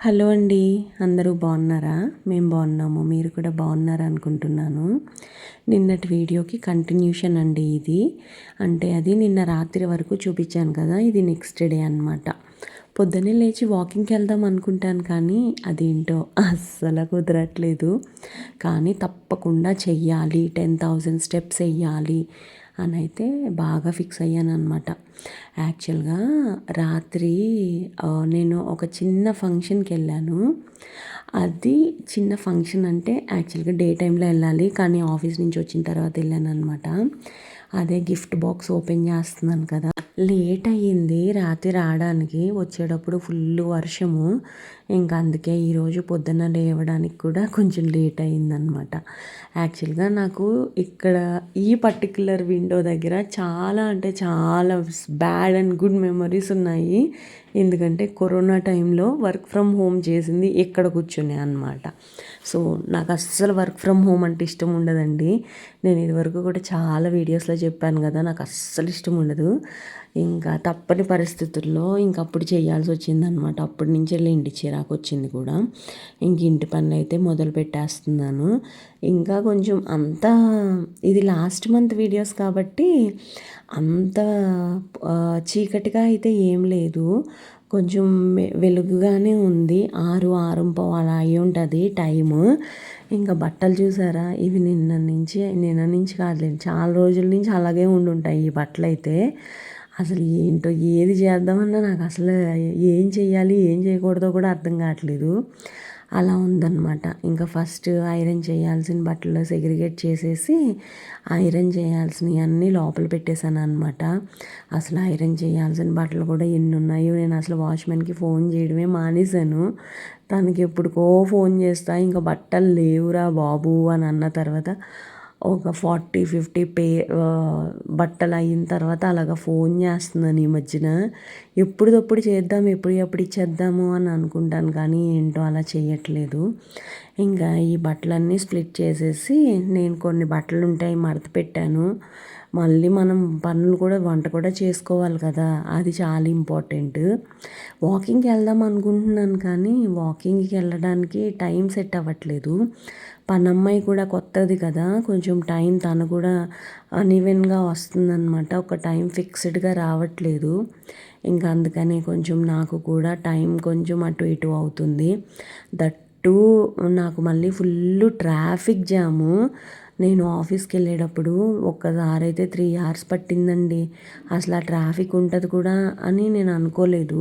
Hello అండి అందరూ బాగున్నారా? మేము బాగున్నాము మీరు కూడా బాగున్నారా అనుకుంటున్నాను. నిన్నటి వీడియోకి కంటిన్యూషన్ అండి ఇది. అంటే అది నిన్న రాత్రి వరకు చూపించాను కదా ఇది నెక్స్ట్ డే అనమాట పొద్దున్నే లేచి వాకింగ్కి వెళ్దాం అనుకుంటాను కానీ అదేంటో అస్సలు కుదరట్లేదు. కానీ తప్పకుండా చెయ్యాలి టెన్ థౌజండ్ స్టెప్స్ వెయ్యాలి అని అయితే బాగా ఫిక్స్ అయ్యాను అనమాట యాక్చువల్గా రాత్రి నేను ఒక చిన్న ఫంక్షన్కి వెళ్ళాను. అది చిన్న ఫంక్షన్ అంటే యాక్చువల్గా డే టైంలో వెళ్ళాలి కానీ ఆఫీస్ నుంచి వచ్చిన తర్వాత వెళ్ళాను అనమాట అదే గిఫ్ట్ బాక్స్ ఓపెన్ చేస్తున్నాను కదా. లేట్ అయ్యింది రాత్రి రావడానికి. వచ్చేటప్పుడు ఫుల్ వర్షము. ఇంకా అందుకే ఈరోజు పొద్దున్న లేవడానికి కూడా కొంచెం లేట్ అయిందనమాట యాక్చువల్గా నాకు ఇక్కడ ఈ పర్టికులర్ విండో దగ్గర చాలా అంటే చాలా బ్యాడ్ అండ్ గుడ్ మెమరీస్ ఉన్నాయి. ఎందుకంటే కరోనా టైంలో వర్క్ ఫ్రమ్ హోమ్ చేసింది ఇక్కడ కూర్చునే అనమాట సో నాకు అస్సలు వర్క్ ఫ్రమ్ హోమ్ అంటే ఇష్టం ఉండదండి. నేను ఇదివరకు కూడా చాలా వీడియోస్లో చెప్పాను కదా నాకు అస్సలు ఇష్టం ఉండదు. ఇంకా తప్పని పరిస్థితుల్లో ఇంకప్పుడు చేయాల్సి వచ్చిందనమాట. అప్పటి నుంచి వెళ్ళి ఇంటి చిరాకు వచ్చింది కూడా. ఇంక ఇంటి పనులు అయితే మొదలు పెట్టేస్తున్నాను. ఇంకా కొంచెం అంత ఇది లాస్ట్ మంత్ వీడియోస్ కాబట్టి అంత చీకటిగా అయితే ఏం లేదు. కొంచెం వెలుగుగానే ఉంది. ఆరు ఆరు అలా అయి ఉంటుంది టైము. ఇంకా బట్టలు చూసారా? ఇవి నిన్న నుంచి నిన్న నుంచి కాదులేదు చాలా రోజుల నుంచి అలాగే ఉండుంటాయి ఈ బట్టలు అయితే అసలు ఏంటో ఏది చేద్దామన్నా నాకు అసలు ఏం చేయాలి ఏం చేయకూడదో కూడా అర్థం కావట్లేదు. అలా ఉందన్నమాట. ఇంకా ఫస్ట్ ఐరన్ చేయాల్సిన బట్టలు సెగ్రిగేట్ చేసేసి ఐరన్ చేయాల్సినవి అన్నీ లోపల పెట్టేశాను అనమాట అసలు ఐరన్ చేయాల్సిన బట్టలు కూడా ఎన్ని ఉన్నాయో నేను అసలు వాచ్మెన్కి ఫోన్ చేయడమే మానేశాను. తనకి ఎప్పుడుకో ఫోన్ చేస్తా ఇంకా బట్టలు లేవురా బాబు అని అన్న తర్వాత ఒక ఫార్టీ ఫిఫ్టీ పే బట్టలు అయిన తర్వాత అలాగ ఫోన్ చేస్తున్నాను ఈ మధ్యన. ఎప్పుడుదప్పుడు చేద్దాం ఎప్పుడు ఎప్పుడు ఇచ్చేద్దాము అని అనుకుంటాను కానీ ఏంటో అలా చేయట్లేదు. ఇంకా ఈ బట్టలన్నీ స్ప్లిట్ చేసేసి నేను కొన్ని బట్టలు ఉంటాయి మడత పెట్టాను. మళ్ళీ మనం పనులు కూడా వంట కూడా చేసుకోవాలి కదా అది చాలా ఇంపార్టెంట్. వాకింగ్కి వెళ్దాం అనుకుంటున్నాను కానీ వాకింగ్కి వెళ్ళడానికి టైం సెట్ అవ్వట్లేదు. పనమ్మాయి కూడా కొత్తది కదా. కొంచెం టైం తను కూడా అన్ఈవెన్గా వస్తుందన్నమాట. ఒక టైం ఫిక్స్డ్గా రావట్లేదు. ఇంకా అందుకని కొంచెం నాకు కూడా టైం కొంచెం అటు ఇటు అవుతుంది. దట్టు నాకు మళ్ళీ ఫుల్ ట్రాఫిక్ జాము. నేను ఆఫీస్కి వెళ్ళేటప్పుడు ఒక్కసారి అయితే త్రీ అవర్స్ పట్టిందండి. అసలు ఆ ట్రాఫిక్ ఉంటుంది కూడా అని నేను అనుకోలేదు.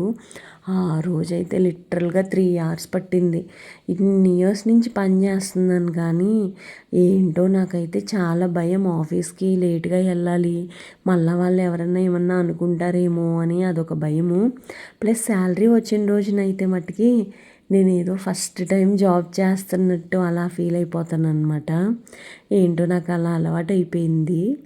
ఆ రోజైతే లిటరల్గా త్రీ అవర్స్ పట్టింది. ఇన్ని ఇయర్స్ నుంచి పని చేస్తున్నాను కానీ ఏంటో నాకైతే చాలా భయం ఆఫీస్కి లేట్గా వెళ్ళాలి. మళ్ళీ వాళ్ళు ఎవరన్నా ఏమన్నా అనుకుంటారేమో అని అదొక భయము. ప్లస్ శాలరీ వచ్చిన రోజునైతే మట్టుకి నేను ఏదో ఫస్ట్ టైం జాబ్ చేస్తున్నట్టు అలా ఫీల్ అయిపోతాను అనమాట ఏంటో నాకు అలా అలవాటు అయిపోయింది.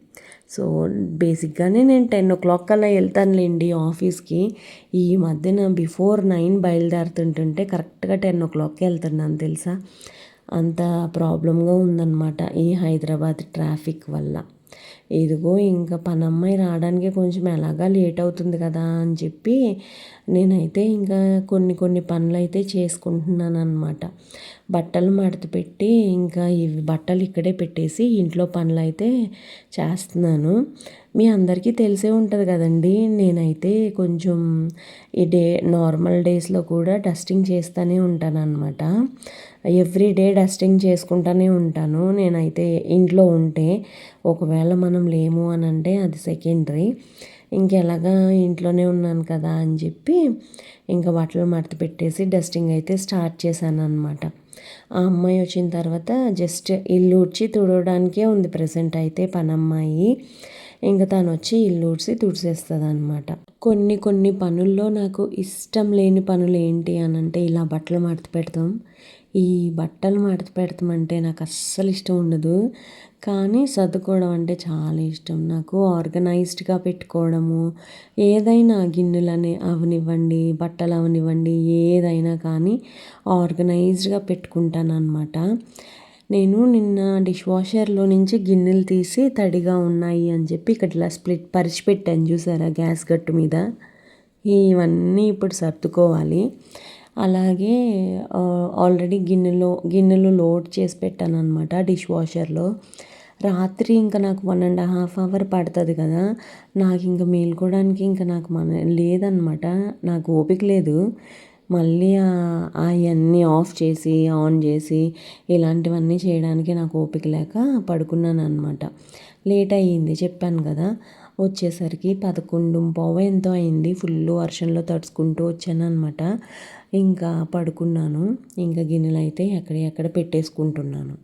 సో బేసిక్గానే నేను టెన్ ఓ క్లాక్ అలా వెళ్తానులేండి ఆఫీస్కి. ఈ మధ్యన బిఫోర్ నైన్ బయలుదేరుతుంటుంటే కరెక్ట్గా టెన్ ఓ క్లాక్కి వెళ్తున్నాను తెలుసా? అంత ప్రాబ్లంగా ఉందన్నమాట ఈ హైదరాబాద్ ట్రాఫిక్ వల్ల. ఇదిగో ఇంకా పనమ్మాయి రావడానికి కొంచెం ఎలాగా లేట్ అవుతుంది కదా అని చెప్పి నేనైతే ఇంకా కొన్ని కొన్ని పనులు అయితే చేసుకుంటున్నాను అనమాట బట్టలు మడత పెట్టి ఇంకా ఇవి బట్టలు ఇక్కడే పెట్టేసి ఇంట్లో పనులు అయితే చేస్తున్నాను. మీ అందరికీ తెలిసే ఉంటుంది కదండి నేనైతే కొంచెం ఈ డే నార్మల్ డేస్లో కూడా డస్టింగ్ చేస్తూనే ఉంటాను అనమాట ఎవ్రీ డే డస్టింగ్ చేసుకుంటూనే ఉంటాను. నేనైతే ఇంట్లో ఉంటే ఒకవేళ మనం లేము అని అంటే అది సెకండరీ. ఇంకెలాగా ఇంట్లోనే ఉన్నాను కదా అని చెప్పి ఇంకా బట్టలు మడత పెట్టేసి డస్టింగ్ అయితే స్టార్ట్ చేశాను అనమాట ఆ అమ్మాయి వచ్చిన తర్వాత జస్ట్ ఇల్లు ఉడ్చి తుడవడానికే ఉంది ప్రజెంట్ అయితే పనమ్మాయి. ఇంకా తను వచ్చి ఇల్లు ఊడ్చి తుడిసేస్తుంది అనమాట కొన్ని కొన్ని పనుల్లో నాకు ఇష్టం లేని పనులు ఏంటి అని అంటే ఇలా బట్టలు మడత పెడతాం. ఈ బట్టలు మడత పెడతామంటే నాకు అస్సలు ఇష్టం ఉండదు. కానీ సర్దుకోవడం అంటే చాలా ఇష్టం. నాకు ఆర్గనైజ్డ్గా పెట్టుకోవడము ఏదైనా గిన్నెలని అవనివ్వండి బట్టలు అవనివ్వండి ఏదైనా కానీ ఆర్గనైజ్డ్గా పెట్టుకుంటాను అనమాట నేను నిన్న డిష్ వాషర్లో నుంచి గిన్నెలు తీసి తడిగా ఉన్నాయి అని చెప్పి ఇక్కడ ఇలా స్ప్లిట్ పరిచిపెట్టాను చూసారా గ్యాస్ గట్టు మీద. ఇవన్నీ ఇప్పుడు సర్దుకోవాలి. అలాగే ఆల్రెడీ గిన్నెలో గిన్నెలు లోడ్ చేసి పెట్టాను అనమాట డిష్ వాషర్లో రాత్రి ఇంకా నాకు వన్ అండ్ హాఫ్ అవర్ పడుతుంది కదా నాకు ఇంకా మేలుకోవడానికి ఇంకా నాకు మన లేదనమాట నాకు ఓపిక లేదు. మళ్ళీ అవన్నీ ఆఫ్ చేసి ఆన్ చేసి ఇలాంటివన్నీ చేయడానికి నాకు ఓపిక లేక పడుకున్నాను అనమాట లేట్ అయ్యింది చెప్పాను కదా. వచ్చేసరికి పదకొండు పావు ఎంతో అయింది. ఫుల్ వర్షంలో తడుచుకుంటూ వచ్చాను అనమాట ఇంకా పడుకున్నాను. ఇంకా గిన్నెలు అయితే ఎక్కడ ఎక్కడ పెట్టేసుకుంటున్నాను.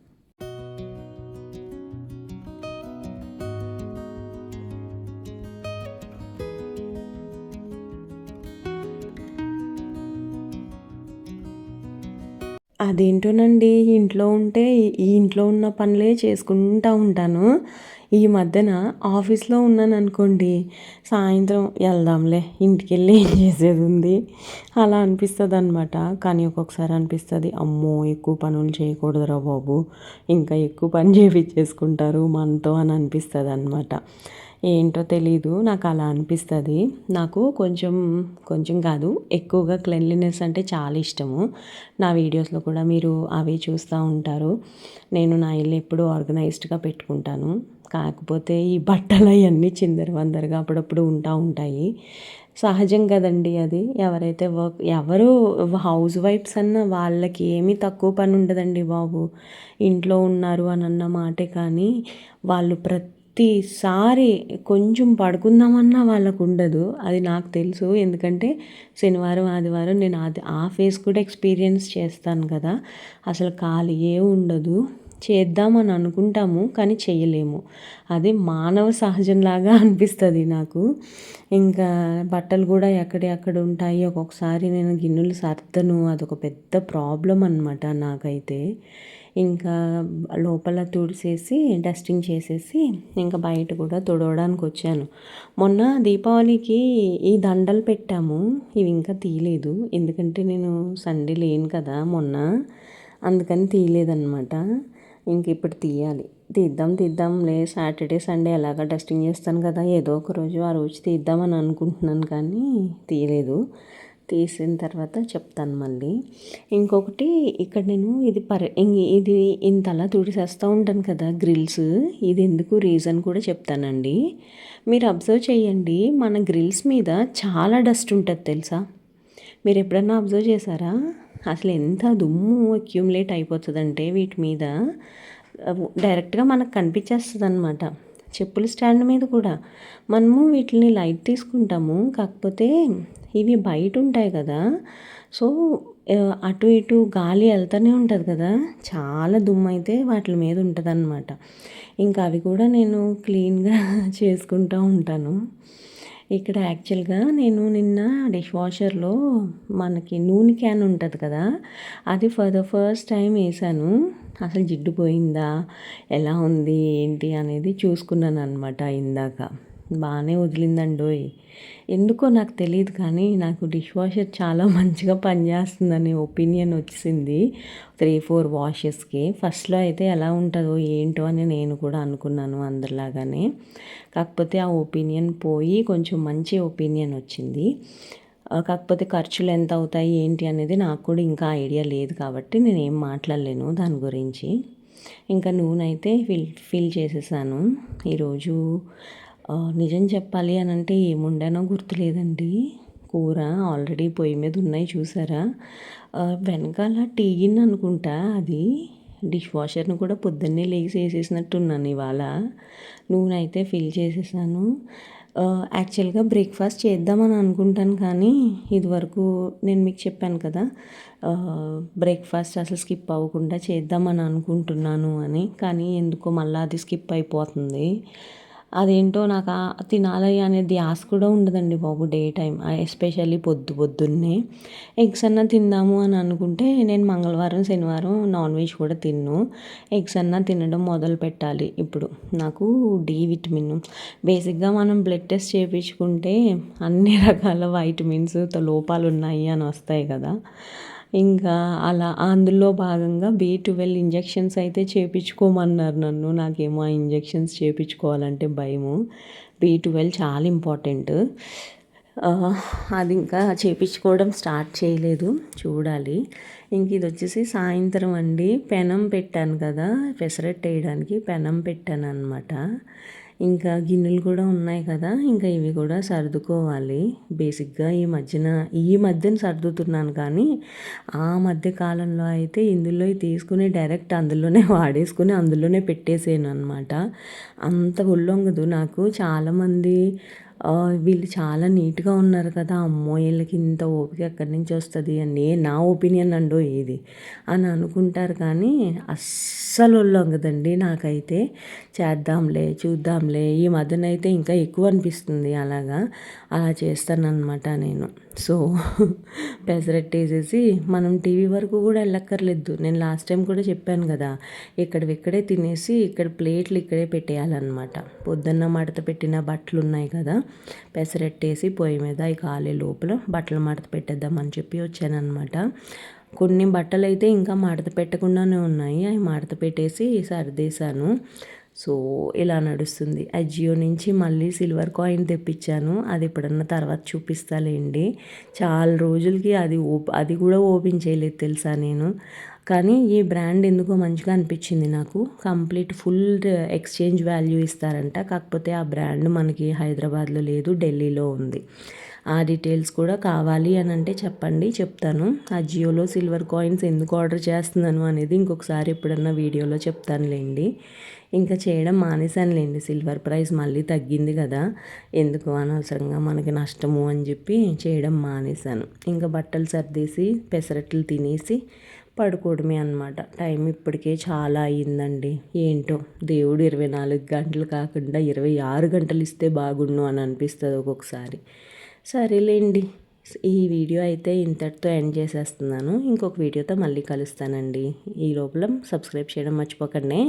అదేంటోనండి ఇంట్లో ఉంటే ఈ ఇంట్లో ఉన్న పనులే చేసుకుంటూ ఉంటాను. ఈ మధ్యన ఆఫీస్లో ఉన్నాను అనుకోండి సాయంత్రం వెళ్దాంలే ఇంటికి వెళ్ళి ఏం చేసేది ఉంది? అలా అనిపిస్తుంది అనమాట కానీ ఒక్కొక్కసారి అనిపిస్తుంది అమ్మో ఎక్కువ పనులు చేయకూడదురా బాబు ఇంకా ఎక్కువ పని చేపించేసుకుంటారు మనతో అని అనిపిస్తుంది అనమాట ఏంటో తెలీదు నాకు అలా అనిపిస్తుంది. నాకు కొంచెం కొంచెం కాదు ఎక్కువగా క్లెన్లీనెస్ అంటే చాలా ఇష్టము. నా వీడియోస్లో కూడా మీరు అవి చూస్తూ ఉంటారు. నేను నా ఇల్లు ఎప్పుడూ ఆర్గనైజ్డ్గా పెట్టుకుంటాను. కాకపోతే ఈ బట్టలు అవన్నీ చిందరవందరగా అప్పుడప్పుడు ఉంటా ఉంటాయి. సహజం కదండి అది. ఎవరైతే వర్క్ ఎవరు హౌస్ వైఫ్స్ అన్న వాళ్ళకి ఏమీ తక్కువ పని ఉండదండి బాబు. ఇంట్లో ఉన్నారు అని అన్న మాటే కానీ వాళ్ళు ప్రతి ప్రతిసారి కొంచెం పడుకుందామన్నా వాళ్ళకు ఉండదు. అది నాకు తెలుసు. ఎందుకంటే శనివారం ఆదివారం నేను అది ఆ ఫేస్ కూడా ఎక్స్పీరియన్స్ చేస్తాను కదా. అసలు ఖాళీయే ఉండదు. చేద్దామని అనుకుంటాము కానీ చేయలేము. అది మానవ సహజంలాగా అనిపిస్తుంది నాకు. ఇంకా బట్టలు కూడా ఎక్కడెక్కడ ఉంటాయి. ఒక్కొక్కసారి నేను గిన్నెలు సర్దను. అదొక పెద్ద ప్రాబ్లం అనమాట నాకైతే. ఇంకా లోపల తుడిసేసి డస్టింగ్ చేసేసి ఇంకా బయట కూడా తుడవడానికి వచ్చాను. మొన్న దీపావళికి ఈ దండలు పెట్టాము. ఇవి ఇంకా తీయలేదు. ఎందుకంటే నేను సండే లేను కదా మొన్న. అందుకని తీయలేదన్నమాట. ఇంక ఇప్పుడు తీయాలి. తీద్దాం తీద్దాంలే సాటర్డే సండే ఎలాగ డస్టింగ్ చేస్తాను కదా. ఏదో ఒక రోజు ఆ రోజు తీద్దామని అనుకుంటున్నాను కానీ తీయలేదు. తీసిన తర్వాత చెప్తాను మళ్ళీ. ఇంకొకటి ఇక్కడ నేను ఇది పర్ ఇది ఇంతలా తుడిసేస్తూ ఉంటాను కదా గ్రిల్స్. ఇది ఎందుకు రీజన్ కూడా చెప్తానండి. మీరు అబ్జర్వ్ చేయండి. మన గ్రిల్స్ మీద చాలా డస్ట్ ఉంటుంది తెలుసా? మీరు ఎప్పుడన్నా అబ్జర్వ్ చేశారా? అసలు ఎంత దుమ్ము అక్యూములేట్ అయిపోతుందంటే వీటి మీద డైరెక్ట్గా మనకు కనిపించేస్తుంది అనమాట చెప్పుల స్టాండ్ మీద కూడా. మనము వీటిని లైట్ తీసుకుంటాము కాకపోతే ఇవి బయట ఉంటాయి కదా. సో అటు ఇటు గాలి వెళ్తూనే ఉంటుంది కదా. చాలా దుమ్ము అయితే వాటి మీద ఉంటుంది అనమాట ఇంకా అవి కూడా నేను క్లీన్గా చేసుకుంటూ ఉంటాను. ఇక్కడ యాక్చువల్గా నేను నిన్న డిష్ వాషర్లో మనకి నూనె క్యాన్ ఉంటుంది కదా అది ఫర్ ద ఫస్ట్ టైం వేసాను. అసలు జిడ్డు పోయిందా ఎలా ఉంది ఏంటి అనేది చూసుకున్నాను అనమాట ఇందాక. బాగానే వదిలిందండోయ్. ఎందుకో నాకు తెలియదు కానీ నాకు డిష్ వాషర్ చాలా మంచిగా పనిచేస్తుందని ఒపీనియన్ వచ్చింది. త్రీ ఫోర్ వాషెస్కి. ఫస్ట్లో అయితే ఎలా ఉంటుందో ఏంటో అని నేను కూడా అనుకున్నాను అందరిలాగానే. కాకపోతే ఆ ఒపీనియన్ పోయి కొంచెం మంచి ఒపీనియన్ వచ్చింది. కాకపోతే ఖర్చులు ఎంత అవుతాయి ఏంటి అనేది నాకు కూడా ఇంకా ఐడియా లేదు కాబట్టి నేను ఏం మాట్లాడలేను దాని గురించి. ఇంకా నూనె అయితే ఫిల్ ఫిల్ చేసేసాను. ఈరోజు నిజం చెప్పాలి అని అంటే ఏముండానో గుర్తులేదండి. కూర ఆల్రెడీ పొయ్యి మీద ఉన్నాయి చూసారా? వెనకాల టీగిన్ అనుకుంటా అది. డిష్ వాషర్ను కూడా పొద్దున్నే లేచి వేసేసినట్టున్నాను ఇవాళ. నూనె అయితే ఫిల్ చేసేసాను. యాక్చువల్గా బ్రేక్ఫాస్ట్ చేద్దామని అనుకుంటాను కానీ ఇదివరకు నేను మీకు చెప్పాను కదా బ్రేక్ఫాస్ట్ అసలు స్కిప్ అవ్వకుండా చేద్దామని అనుకుంటున్నాను అని. కానీ ఎందుకో మళ్ళీ అది స్కిప్ అయిపోతుంది. అదేంటో నాకు తినాలి అనే ధ్యాస కూడా ఉండదండి బాబు డే టైం ఎస్పెషల్లీ పొద్దు పొద్దున్నే ఎగ్స్ అన్న తిందాము అని అనుకుంటే నేను మంగళవారం శనివారం నాన్ వెజ్ కూడా తిన్ను. ఎగ్స్ అన్న తినడం మొదలు పెట్టాలి. ఇప్పుడు నాకు డి విటమిన్. బేసిక్గా మనం బ్లడ్ టెస్ట్ చేయించుకుంటే అన్ని రకాల వైటమిన్స్ లోపాలు ఉన్నాయి అని వస్తాయి కదా. ఇంకా అలా అందులో భాగంగా బీ ట్వెల్వ్ ఇంజెక్షన్స్ అయితే చేయించుకోమన్నారు నన్ను. నాకేమో ఆ ఇంజెక్షన్స్ చేయించుకోవాలంటే భయము. బీ ట్వెల్వ్ చాలా ఇంపార్టెంట్. అది ఇంకా చేపించుకోవడం స్టార్ట్ చేయలేదు. చూడాలి. ఇంక ఇది వచ్చేసి సాయంత్రం అండి. పెనం పెట్టాను కదా పెసరెట్ వేయడానికి పెనం పెట్టాను అనమాట ఇంకా గిన్నెలు కూడా ఉన్నాయి కదా ఇంకా ఇవి కూడా సర్దుకోవాలి. బేసిక్గా ఈ మధ్యన ఈ మధ్యన సర్దుతున్నాను కానీ ఆ మధ్య కాలంలో అయితే ఇందులో తీసుకుని డైరెక్ట్ అందులోనే వాడేసుకుని అందులోనే పెట్టేసాను అనమాట అంత ఒళ్ళొంగదు నాకు. చాలామంది వీళ్ళు చాలా నీట్గా ఉన్నారు కదా అమ్మో! వీళ్ళకి ఇంత ఓపిక ఎక్కడి నుంచి వస్తుంది? అని నా ఒపీనియన్ అండో ఇది అని అనుకుంటారు కానీ అస్సలు కదండి నాకైతే చేద్దాంలే చూద్దాంలే. ఈ మధ్యన అయితే ఇంకా ఎక్కువ అనిపిస్తుంది అలాగా. అలా చేస్తానన్నమాట నేను. సో పెసరట్టు వేసేసి మనం టీవీ వరకు కూడా వెళ్ళక్కర్లేదు. నేను లాస్ట్ టైం కూడా చెప్పాను కదా ఇక్కడ ఇక్కడే తినేసి ఇక్కడ ప్లేట్లు ఇక్కడే పెట్టేయాలన్నమాట. పొద్దున్న మడత పెట్టిన బట్టలు ఉన్నాయి కదా పెసరట్టేసి పొయ్యి మీద ఇక ఆలే లోపల బట్టలు మడత పెట్టేద్దామని చెప్పి వచ్చానమాట కొన్ని బట్టలు అయితే ఇంకా మడత పెట్టకుండానే ఉన్నాయి. అవి మడత పెట్టేసి సర్దేశాను. సో ఇలా నడుస్తుంది. అజియో నుంచి మళ్ళీ సిల్వర్ కాయిన్ తెప్పించాను. అది ఎప్పుడన్నా తర్వాత చూపిస్తాలేండి. చాలా రోజులకి అది ఓప్ అది కూడా ఓపెన్ చేయలేదు తెలుసా నేను. కానీ ఈ బ్రాండ్ ఎందుకో మంచిగా అనిపించింది నాకు. కంప్లీట్ ఫుల్ ఎక్స్చేంజ్ వాల్యూ ఇస్తారంట. కాకపోతే ఆ బ్రాండ్ మనకి హైదరాబాద్లో లేదు ఢిల్లీలో ఉంది. ఆ డీటెయిల్స్ కూడా కావాలి అని అంటే చెప్పండి చెప్తాను. ఆ జియోలో సిల్వర్ కాయిన్స్ ఎందుకు ఆర్డర్ చేస్తున్నాను అనేది ఇంకొకసారి ఎప్పుడన్నా వీడియోలో చెప్తానులేండి. ఇంకా చేయడం మానేశానులేండి. సిల్వర్ ప్రైస్ మళ్ళీ తగ్గింది కదా. ఎందుకు అనవసరంగా మనకి నష్టము అని చెప్పి చేయడం మానేశాను. ఇంకా బట్టలు సర్దేసి పెసరట్లు తినేసి పడుకోవడమే అనమాట టైం ఇప్పటికే చాలా అయ్యిందండి. ఏంటో దేవుడు ఇరవై నాలుగు గంటలు కాకుండా ఇరవై ఆరు గంటలు ఇస్తే బాగుండు అని అనిపిస్తుంది ఒక్కొక్కసారి. సరేలేండి. ఈ వీడియో అయితే ఇంతటితో ఎండ్ చేసేస్తున్నాను. ఇంకొక వీడియోతో మళ్ళీ కలుస్తానండి. ఈ లోపల సబ్స్క్రైబ్ చేయడం మర్చిపోకండి.